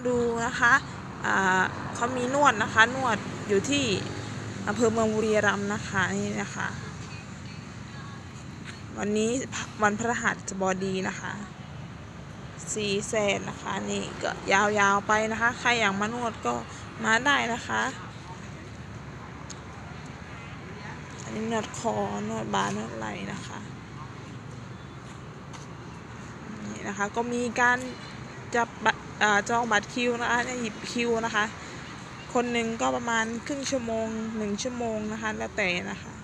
มาดูนะคะเขามีนวดนะคะ นวดอยู่ที่อำเภอเมืองบุรีรัมย์นะคะนี่นะคะ วันนี้วันพระหัสบดีนะคะสี่แสนนะคะนี่ก็ยาวๆไปนะคะ ใครอยากมานวดก็มาได้นะคะ อันนี้นวดคอนวดบ่านวดไหล่นะคะนี่นะคะก็มีการ จับบัตรอ่าจองบัตรคิวนะคะเนี่ยหยิบคิวนะคะ คนหนึ่งก็ประมาณครึ่งชั่วโมงหนึ่งชั่วโมงนะคะ แล้วแต่นะคะ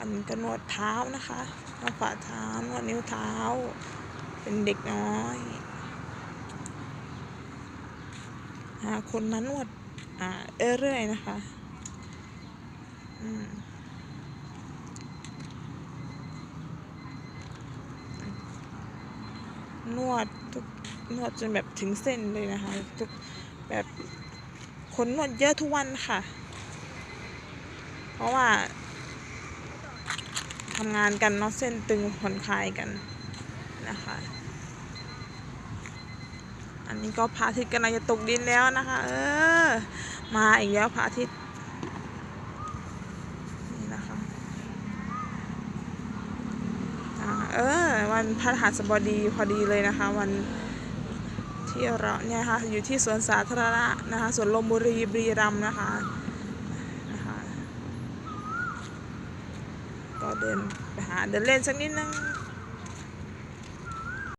อันนี้ก็นวดเท้านะคะนวดฝ่าเท้านวดนิ้วเท้า เป็นเด็กน้อยคนนั้นนวดอ่าเรื่อยๆนะคะ อืม นวดทุกนวดจนแบบถึงเส้นเลยนะคะทุกแบบคนนวดเยอะทุกวันค่ะ เพราะว่าทำงานกันเนาะเส้นตึงผ่อนคลายกันนะคะ อันนี้ก็พระอาทิตย์กำลังจะตกดินแล้วนะคะ เออ มาอีกแล้วพระอาทิตย์นี่นะคะ อ่าเออ วันพระหัสบดีพอดีเลยนะคะ วันที่เราเนี่ยค่ะอยู่ที่สวนสาธารณะนะคะสวนลมบุรีบรีรัมนะคะนะคะ ก็เดินไปหาเดินเล่นสักนิดนึง